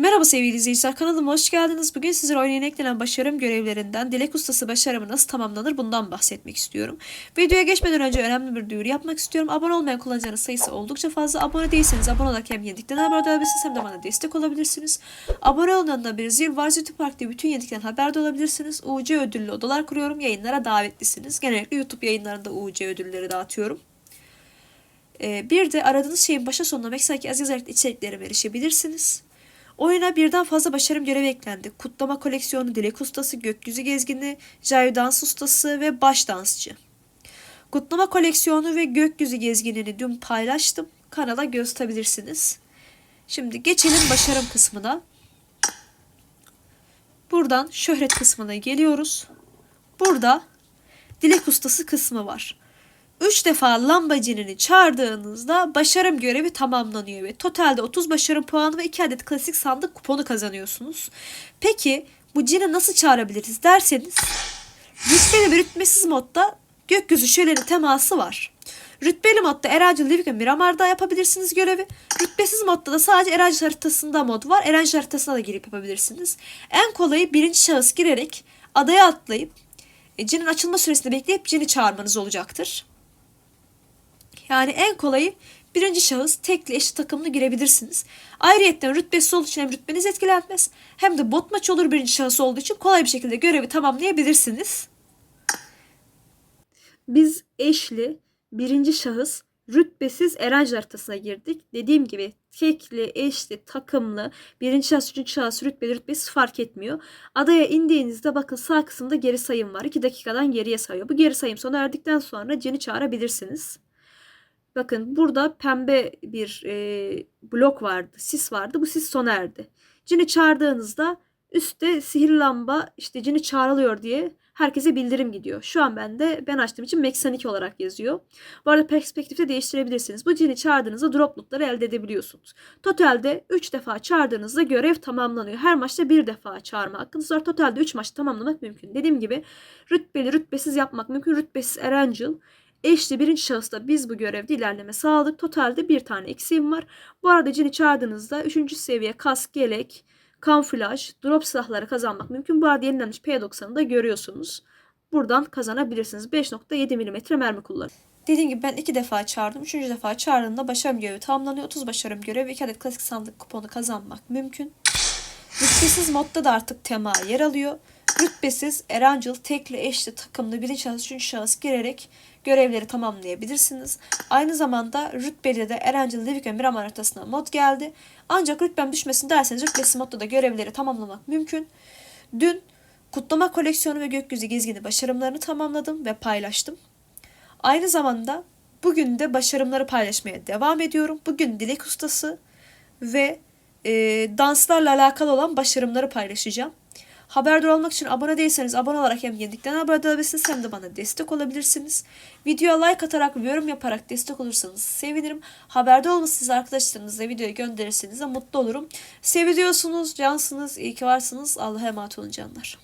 Merhaba sevgili izleyiciler kanalıma hoş geldiniz. Bugün sizlere oynayın eklenen başarım görevlerinden dilek ustası başarımı nasıl tamamlanır bundan bahsetmek istiyorum. Videoya geçmeden önce önemli bir duyuru yapmak istiyorum. Abone olmayan kullanıcıların sayısı oldukça fazla. Abone değilseniz abone olarak hem yedikten haberdar olabilirsiniz hem de bana destek olabilirsiniz. Abone olundan bir zil var. YouTube Park'ta bütün yedikten haberdar olabilirsiniz. UC ödüllü odalar kuruyorum. Yayınlara davetlisiniz. Genellikle YouTube yayınlarında UC ödülleri dağıtıyorum. Ee, bir de aradığınız şeyin başa sonuna Meksaki az yazarak içeriklerime erişebilirsiniz. Oyuna birden fazla başarım görevi eklendi. Kutlama koleksiyonu, dilek ustası, gökyüzü gezgini, jive dans ustası ve baş dansçı. Kutlama koleksiyonu ve gökyüzü gezginini dün paylaştım. Kanala göz. Şimdi geçelim başarım kısmına. Buradan şöhret kısmına geliyoruz. Burada dilek ustası kısmı var. 3 defa lambacini çağırdığınızda başarım görevi tamamlanıyor ve totalde 30 başarım puanı ve 2 adet klasik sandık kuponu kazanıyorsunuz. Peki bu cini nasıl çağırabiliriz derseniz rütbeli ve rütbesiz modda gökyüzü şöleni teması var. Rütbeli modda Erancıl Livik ve Miramar'da yapabilirsiniz görevi. Rütbesiz modda da sadece Erancıl haritasında mod var. Erancıl haritasına da girip yapabilirsiniz. En kolayı birinci şahıs girerek adaya atlayıp e, cinin açılma süresini bekleyip cini çağırmanız olacaktır. Yani en kolayı birinci şahıs tekli eşit takımlı girebilirsiniz. Ayrıyetten rütbesi olduğu için hem rütbeniz etkilenmez hem de bot maç olur birinci şahıs olduğu için kolay bir şekilde görevi tamamlayabilirsiniz. Biz eşli birinci şahıs rütbesiz Erenci haritasına girdik. Dediğim gibi tekli, eşli, takımlı, birinci şahıs, üçüncü şahıs, rütbeli, rütbesiz fark etmiyor. Adaya indiğinizde bakın sağ kısımda geri sayım var. 2 dakikadan geriye sayıyor. Bu geri sayım sona erdikten sonra cini çağırabilirsiniz. Bakın burada pembe bir e, blok vardı, sis vardı. Bu sis sona erdi. Cini çağırdığınızda üstte sihirli lamba işte cini çağrılıyor diye herkese bildirim gidiyor. Şu an ben de ben açtığım için Meksanik olarak yazıyor. Bu arada perspektifte değiştirebilirsiniz. Bu cini çağırdığınızda drop lootları elde edebiliyorsunuz. Totalde 3 defa çağırdığınızda görev tamamlanıyor. Her maçta bir defa çağırma hakkınız var. Totalde 3 maç tamamlamak mümkün. Dediğim gibi rütbeli rütbesiz yapmak mümkün. Rütbesiz Erangel Eşli birinci şahısta biz bu görevde ilerleme sağladık. Totalde bir tane eksiğim var. Bu arada cini çağırdığınızda 3. seviye kask, gelek, kamuflaj, drop silahları kazanmak mümkün. Bu arada yenilenmiş P90'ı da görüyorsunuz. Buradan kazanabilirsiniz. 5.7 mm mermi kullanın. Dediğim gibi ben iki defa çağırdım. Üçüncü defa çağırdığımda başarım görevi tamamlanıyor. 30 başarım görevi ve 2 adet klasik sandık kuponu kazanmak mümkün. Rütbesiz modda da artık tema yer alıyor. Rütbesiz Erancıl tekli eşli takımlı birinci şahıs, üçüncü şahıs girerek görevleri tamamlayabilirsiniz. Aynı zamanda rütbeli de Erancıl Livik ve Miramar haritasına mod geldi. Ancak rütbem düşmesin derseniz rütbesiz modda da görevleri tamamlamak mümkün. Dün kutlama koleksiyonu ve gökyüzü gezgini başarımlarını tamamladım ve paylaştım. Aynı zamanda bugün de başarımları paylaşmaya devam ediyorum. Bugün dilek ustası ve e, danslarla alakalı olan başarımları paylaşacağım. Haberdar olmak için abone değilseniz abone olarak hem yenilikten haberdar olabilirsiniz hem de bana destek olabilirsiniz. Videoya like atarak yorum yaparak destek olursanız sevinirim. Haberdar olmasınız arkadaşlarınızla videoyu gönderirseniz de mutlu olurum. Seviyorsunuz, cansınız, iyi ki varsınız. Allah'a emanet olun canlar.